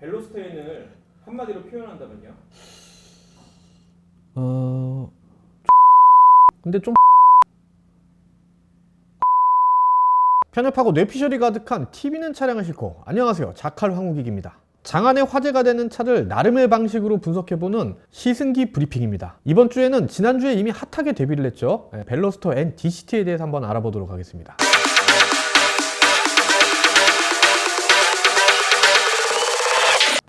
벨로스테인을 한마디로 표현한다면요? 어 근데 좀 편협하고 뇌피셜이 가득한 TV는 차량을 싣고 안녕하세요. 자칼 황우기입니다. 장안의 화제가 되는 차를 나름의 방식으로 분석해보는 시승기 브리핑입니다. 이번 주에는 지난주에 이미 핫하게 데뷔를 했죠. 네, 벨로스터 N DCT에 대해서 한번 알아보도록 하겠습니다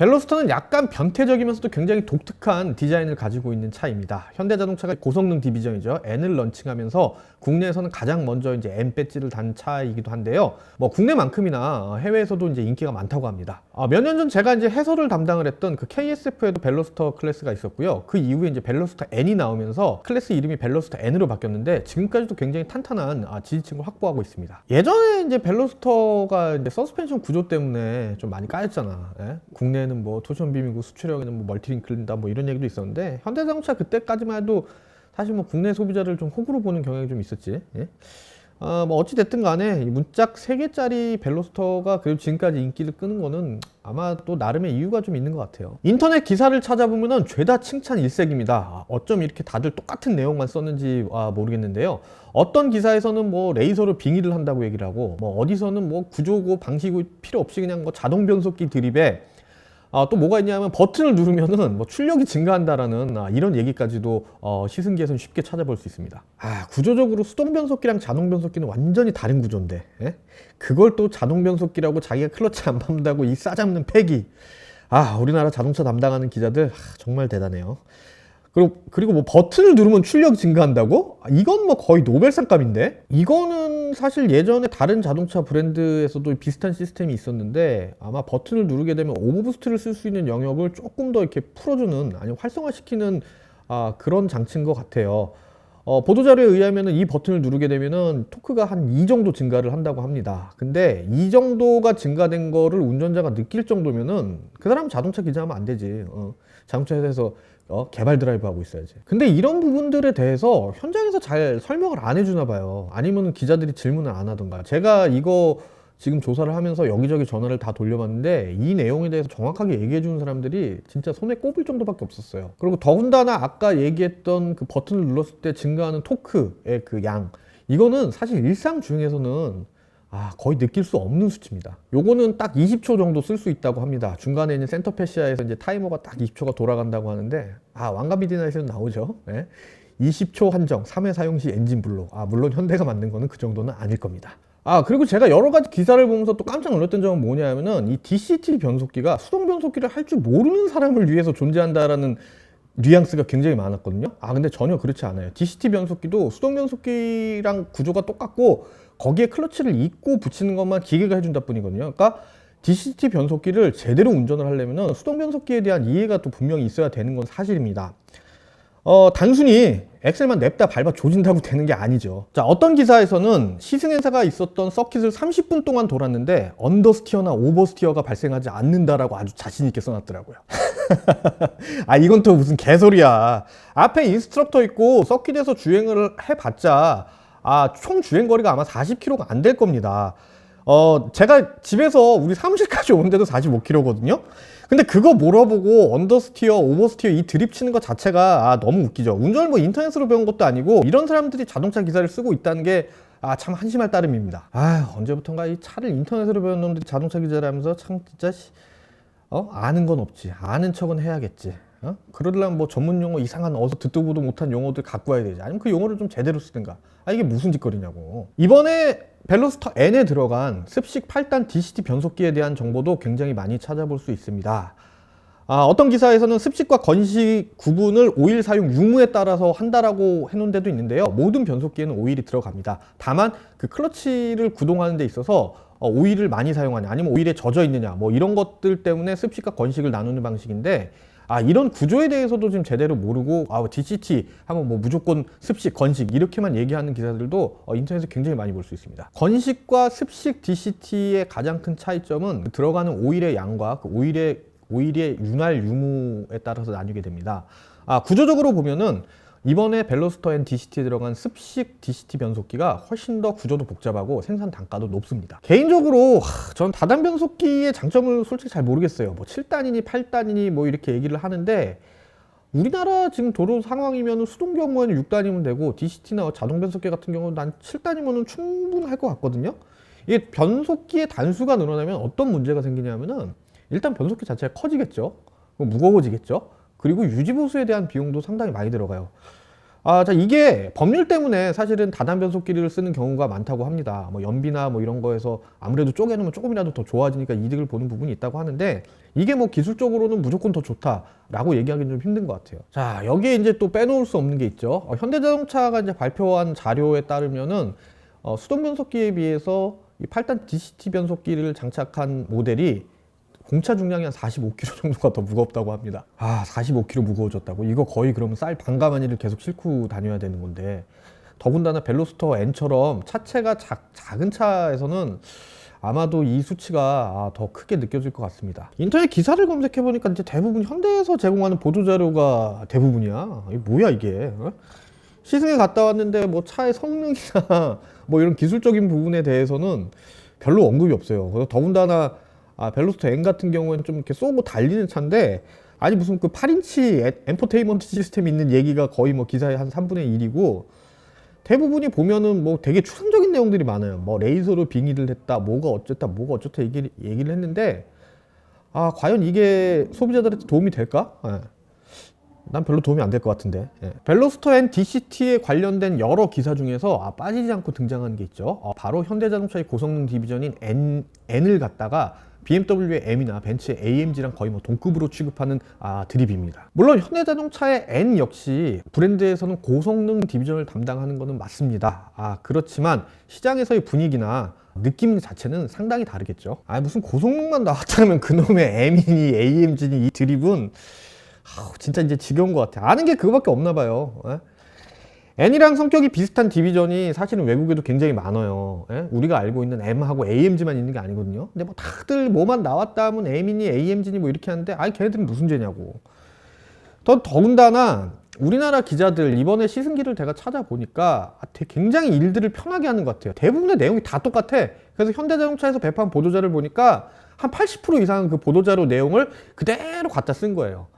벨로스터는 약간 변태적이면서도 굉장히 독특한 디자인을 가지고 있는 차입니다. 현대자동차가 고성능 디비전이죠. N을 런칭하면서 국내에서는 가장 먼저 이제 N 배지를 단 차이기도 한데요. 뭐 국내만큼이나 해외에서도 이제 인기가 많다고 합니다. 아, 몇년 전 제가 이제 해설을 담당을 했던 그 KSF에도 벨로스터 클래스가 있었고요. 그 이후에 이제 벨로스터 N이 나오면서 클래스 이름이 벨로스터 N으로 바뀌었는데 지금까지도 굉장히 탄탄한 아, 지지층을 확보하고 있습니다. 예전에 이제 벨로스터가 이제 서스펜션 구조 때문에 좀 많이 까였잖아. 예? 국내 에는 뭐 토션 빔이고 수출형에는 뭐 멀티링크다 뭐 이런 얘기도 있었는데 현대자동차 그때까지만 해도 사실 뭐 국내 소비자를 좀 호구로 보는 경향이 좀 있었지. 예? 아, 뭐 어찌 됐든 간에 이 문짝 3개짜리 벨로스터가 그래도 지금까지 인기를 끄는 거는 아마 또 나름의 이유가 좀 있는 것 같아요. 인터넷 기사를 찾아보면은 죄다 칭찬 일색입니다. 아, 어쩜 이렇게 다들 똑같은 내용만 썼는지 아, 모르겠는데요. 어떤 기사에서는 뭐 레이저로 빙의를 한다고 얘기를 하고 뭐 어디서는 뭐 구조고 방식이 필요 없이 그냥 뭐 자동 변속기 드립에 아, 또 뭐가 있냐면 버튼을 누르면은 뭐 출력이 증가한다라는 아, 이런 얘기까지도 어, 시승기에서는 쉽게 찾아볼 수 있습니다. 아, 구조적으로 수동 변속기랑 자동 변속기는 완전히 다른 구조인데 예? 그걸 또 자동 변속기라고 자기가 클러치 안 밟는다고 이 싸잡는 패기. 아, 우리나라 자동차 담당하는 기자들 아, 정말 대단해요. 그리고, 그리고 뭐 버튼을 누르면 출력이 증가한다고? 아, 이건 뭐 거의 노벨상감인데? 이거는 사실 예전에 다른 자동차 브랜드에서도 비슷한 시스템이 있었는데 아마 버튼을 누르게 되면 오버부스트를 쓸 수 있는 영역을 조금 더 이렇게 풀어주는 아니면 활성화시키는 아, 그런 장치인 것 같아요. 어, 보도자료에 의하면 이 버튼을 누르게 되면은 토크가 한 2 정도 증가를 한다고 합니다. 근데 이 정도가 증가된 거를 운전자가 느낄 정도면은 그 사람 자동차 기자하면 안 되지. 어, 자동차 회사에서 어, 개발 드라이브 하고 있어야지. 근데 이런 부분들에 대해서 현장에서 잘 설명을 안 해주나 봐요. 아니면 기자들이 질문을 안 하던가. 제가 이거 지금 조사를 하면서 여기저기 전화를 다 돌려봤는데 이 내용에 대해서 정확하게 얘기해 주는 사람들이 진짜 손에 꼽을 정도밖에 없었어요. 그리고 더군다나 아까 얘기했던 그 버튼을 눌렀을 때 증가하는 토크의 그 양. 이거는 사실 일상 중에서는 아, 거의 느낄 수 없는 수치입니다. 요거는 딱 20초 정도 쓸 수 있다고 합니다. 중간에 있는 센터 패시아에서 이제 타이머가 딱 20초가 돌아간다고 하는데, 아, 왕가 미드나잇에서 나오죠. 예. 20초 한정, 3회 사용 시 엔진 불로. 아, 물론 현대가 만든 거는 그 정도는 아닐 겁니다. 아, 그리고 제가 여러 가지 기사를 보면서 또 깜짝 놀랐던 점은 뭐냐면은 이 DCT 변속기가 수동 변속기를 할 줄 모르는 사람을 위해서 존재한다라는 뉘앙스가 굉장히 많았거든요. 아, 근데 전혀 그렇지 않아요. DCT 변속기도 수동 변속기랑 구조가 똑같고 거기에 클러치를 잊고 붙이는 것만 기계가 해준다 뿐이거든요. 그러니까 DCT 변속기를 제대로 운전을 하려면 수동 변속기에 대한 이해가 또 분명히 있어야 되는 건 사실입니다. 어, 단순히 엑셀만 냅다 밟아 조진다고 되는 게 아니죠. 자, 어떤 기사에서는 시승 행사가 있었던 서킷을 30분 동안 돌았는데 언더스티어나 오버스티어가 발생하지 않는다라고 아주 자신 있게 써놨더라고요. 아, 이건 또 무슨 개소리야. 앞에 인스트럭터 있고 서킷에서 주행을 해봤자 아, 총 주행 거리가 아마 40km가 안 될 겁니다. 어, 제가 집에서 우리 사무실까지 오는데도 45km거든요. 근데 그거 물어보고 언더스티어, 오버스티어 이 드립 치는 것 자체가 아, 너무 웃기죠. 운전을 뭐 인터넷으로 배운 것도 아니고 이런 사람들이 자동차 기사를 쓰고 있다는 게 아, 참 한심할 따름입니다. 아, 언제부턴가 이 차를 인터넷으로 배운 놈들이 자동차 기자라면서 참 진짜 씨, 어? 아는 건 없지. 아는 척은 해야겠지. 어? 그러려면 뭐 전문 용어 이상한 어서 듣도 보도 못한 용어들 갖고 와야 되지. 아니면 그 용어를 좀 제대로 쓰든가. 아, 이게 무슨 짓거리냐고. 이번에 벨로스터 N에 들어간 습식 8단 DCT 변속기에 대한 정보도 굉장히 많이 찾아볼 수 있습니다. 아, 어떤 기사에서는 습식과 건식 구분을 오일 사용 유무에 따라서 한다라고 해놓은 데도 있는데요. 모든 변속기에는 오일이 들어갑니다. 다만 그 클러치를 구동하는 데 있어서 어, 오일을 많이 사용하냐 아니면 오일에 젖어 있느냐 뭐 이런 것들 때문에 습식과 건식을 나누는 방식인데 아 이런 구조에 대해서도 지금 제대로 모르고 아 DCT 하면 뭐 무조건 습식 건식 이렇게만 얘기하는 기사들도 어, 인터넷에 굉장히 많이 볼 수 있습니다. 건식과 습식 DCT의 가장 큰 차이점은 들어가는 오일의 양과 그 오일의 오일의 윤활 유무에 따라서 나뉘게 됩니다. 아 구조적으로 보면은 이번에 벨로스터 N DCT에 들어간 습식 DCT 변속기가 훨씬 더 구조도 복잡하고 생산 단가도 높습니다. 개인적으로 하, 전 다단 변속기의 장점을 솔직히 잘 모르겠어요. 뭐 7단이니 8단이니 뭐 이렇게 얘기를 하는데 우리나라 지금 도로 상황이면 수동 경우에는 6단이면 되고 DCT나 자동 변속기 같은 경우는 난 7단이면 충분할 것 같거든요. 이게 변속기의 단수가 늘어나면 어떤 문제가 생기냐면은 일단 변속기 자체가 커지겠죠. 무거워지겠죠. 그리고 유지 보수에 대한 비용도 상당히 많이 들어가요. 아, 자 이게 법률 때문에 사실은 다단 변속기를 쓰는 경우가 많다고 합니다. 뭐 연비나 뭐 이런 거에서 아무래도 쪼개놓으면 조금이라도 더 좋아지니까 이득을 보는 부분이 있다고 하는데 이게 뭐 기술적으로는 무조건 더 좋다라고 얘기하기는 좀 힘든 것 같아요. 자 여기에 이제 또 빼놓을 수 없는 게 있죠. 어, 현대자동차가 이제 발표한 자료에 따르면은 어, 수동 변속기에 비해서 이 8단 DCT 변속기를 장착한 모델이 공차 중량이 한 45kg 정도가 더 무겁다고 합니다. 아, 45kg 무거워졌다고? 이거 거의 그러면 쌀 반가마니를 계속 싣고 다녀야 되는 건데. 더군다나 벨로스터 N처럼 차체가 작, 작은 차에서는 아마도 이 수치가 아, 더 크게 느껴질 것 같습니다. 인터넷 기사를 검색해 보니까 이제 대부분 현대에서 제공하는 보도 자료가 대부분이야. 이게 뭐야 이게? 어? 시승에 갔다 왔는데 뭐 차의 성능이나 뭐 이런 기술적인 부분에 대해서는 별로 언급이 없어요. 그래서 더군다나 아, 벨로스터 N 같은 경우에는 좀 이렇게 쏘고 달리는 차인데 아니 무슨 그 8인치 에- 엔터테인먼트 시스템 있는 얘기가 거의 뭐 기사의 한 3분의 1이고 대부분이 보면은 뭐 되게 추상적인 내용들이 많아요. 뭐 레이저로 빙의를 했다, 뭐가 어쨌다, 뭐가 어쨌다 얘기를, 얘기를 했는데 아 과연 이게 소비자들한테 도움이 될까? 예. 난 별로 도움이 안 될 것 같은데. 예. 벨로스터 N DCT에 관련된 여러 기사 중에서 아, 빠지지 않고 등장하는 게 있죠. 어, 바로 현대자동차의 고성능 디비전인 N, N을 갖다가 BMW의 M이나 벤츠의 AMG랑 거의 뭐 동급으로 취급하는 아, 드립입니다. 물론 현대자동차의 N 역시 브랜드에서는 고성능 디비전을 담당하는 것은 맞습니다. 아, 그렇지만 시장에서의 분위기나 느낌 자체는 상당히 다르겠죠. 아, 무슨 고성능만 나왔다면 그놈의 M이니 AMG니 이 드립은 아우, 진짜 이제 지겨운 것 같아. 아는 게 그거밖에 없나 봐요. 예? N이랑 성격이 비슷한 디비전이 사실은 외국에도 굉장히 많아요. 예? 우리가 알고 있는 M하고 AMG만 있는 게 아니거든요. 근데 뭐 다들 뭐만 나왔다 하면 M이니 AMG니 뭐 이렇게 하는데 아이 걔네들은 무슨 죄냐고. 더 더군다나 우리나라 기자들 이번에 시승기를 제가 찾아보니까 아, 굉장히 일들을 편하게 하는 것 같아요. 대부분의 내용이 다 똑같아. 그래서 현대자동차에서 배포한 보도자를 보니까 한 80% 이상은 그 보도자료 내용을 그대로 갖다 쓴 거예요.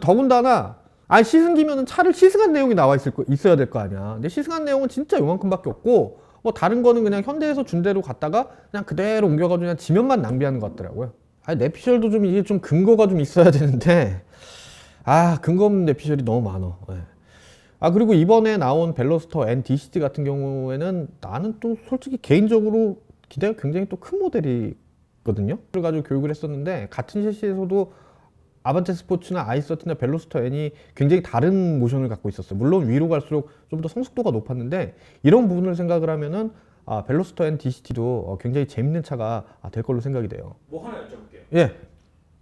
더군다나 아 시승기면은 차를 시승한 내용이 나와 있을 거, 있어야 될 거 아니야. 근데 시승한 내용은 진짜 요만큼밖에 없고 뭐 다른 거는 그냥 현대에서 준 대로 갔다가 그냥 그대로 옮겨가지고 그냥 지면만 낭비하는 것 같더라고요. 아 내피셜도 좀 이게 좀 근거가 좀 있어야 되는데 아 근거 없는 내피셜이 너무 많어. 예. 아 그리고 이번에 나온 벨로스터 N DCT 같은 경우에는 나는 또 솔직히 개인적으로 기대가 굉장히 또 큰 모델이거든요. 그래 가지고 교육을 했었는데 같은 셰시에서도 아반떼 스포츠나 아이서티나 벨로스터 N이 굉장히 다른 모션을 갖고 있었어요. 물론 위로 갈수록 좀 더 성숙도가 높았는데 이런 부분을 생각을 하면은 아, 벨로스터 N DCT도 굉장히 재밌는 차가 아, 될 걸로 생각이 돼요. 뭐 하나 여쭤볼게요. 예,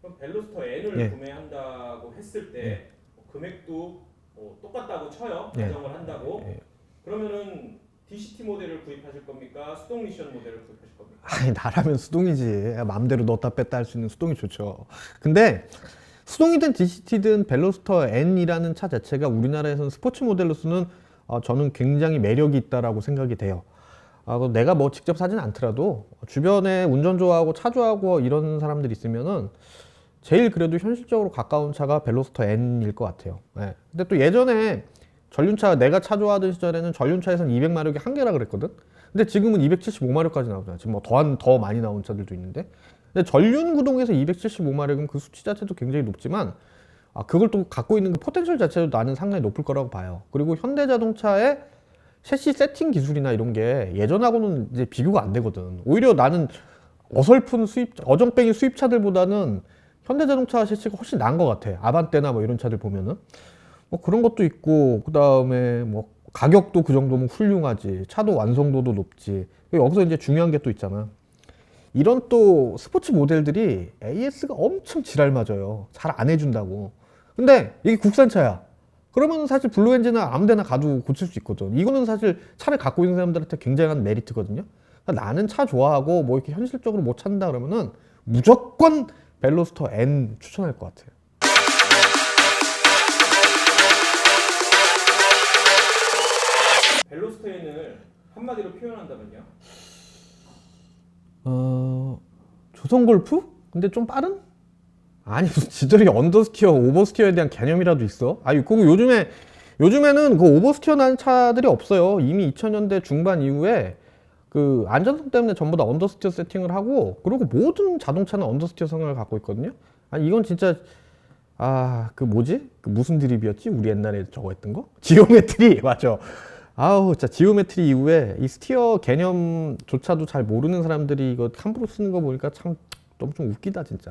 그럼 벨로스터 N을 예. 구매한다고 했을 때뭐 금액도 뭐 똑같다고 쳐요. 예. 가정을 한다고. 예. 그러면은 DCT 모델을 구입하실 겁니까? 수동 미션 모델을 구입하실 겁니까? 아니 나라면 수동이지. 마음대로 넣었다 뺐다 할 수 있는 수동이 좋죠. 근데 수동이든 DCT든 벨로스터 N이라는 차 자체가 우리나라에서는 스포츠 모델로서는 어, 저는 굉장히 매력이 있다라고 생각이 돼요. 아, 그 내가 뭐 직접 사진 않더라도 주변에 운전 좋아하고 차 좋아하고 이런 사람들 있으면은 제일 그래도 현실적으로 가까운 차가 벨로스터 N일 것 같아요. 예. 근데 또 예전에 전륜차 내가 차 좋아하던 시절에는 전륜차에서는 200마력이 한계라 그랬거든. 근데 지금은 275마력까지 나오잖아. 지금 뭐 더한 더 많이 나온 차들도 있는데. 근데 전륜 구동에서 275마력은 그 수치 자체도 굉장히 높지만 아 그걸 또 갖고 있는 그 포텐셜 자체도 나는 상당히 높을 거라고 봐요. 그리고 현대자동차의 셰시 세팅 기술이나 이런 게 예전하고는 이제 비교가 안 되거든. 오히려 나는 어설픈 수입 어정뱅이 수입차들보다는 현대자동차 셰시가 훨씬 나은 것 같아. 아반떼나 뭐 이런 차들 보면은 뭐 그런 것도 있고 그 다음에 뭐 가격도 그 정도면 훌륭하지. 차도 완성도도 높지. 여기서 이제 중요한 게 또 있잖아. 이런 또 스포츠 모델들이 AS가 엄청 지랄 맞아요. 잘 안 해준다고. 근데 이게 국산차야. 그러면 사실 블루 엔진은 아무 데나 가도 고칠 수 있거든. 이거는 사실 차를 갖고 있는 사람들한테 굉장한 메리트거든요. 그러니까 나는 차 좋아하고 뭐 이렇게 현실적으로 못 찾는다 그러면은 무조건 벨로스터 N 추천할 것 같아요. 벨로스테인을 한마디로 표현한다면요? 어 조선 골프? 근데 좀 빠른? 아니 무슨 지들이 언더스티어, 오버스티어에 대한 개념이라도 있어? 아니 그거 요즘에 요즘에는 그 오버스티어 나는 차들이 없어요. 이미 2000년대 중반 이후에 그 안전성 때문에 전부 다 언더스티어 세팅을 하고 그리고 모든 자동차는 언더스티어 성능을 갖고 있거든요. 아니 이건 진짜 아 그 뭐지? 그 무슨 드립이었지? 우리 옛날에 저거 했던 거? 지오메트리 맞아. 아우 진짜 지오메트리 이후에 이 스티어 개념조차도 잘 모르는 사람들이 이거 함부로 쓰는 거 보니까 참 너무 좀 웃기다 진짜.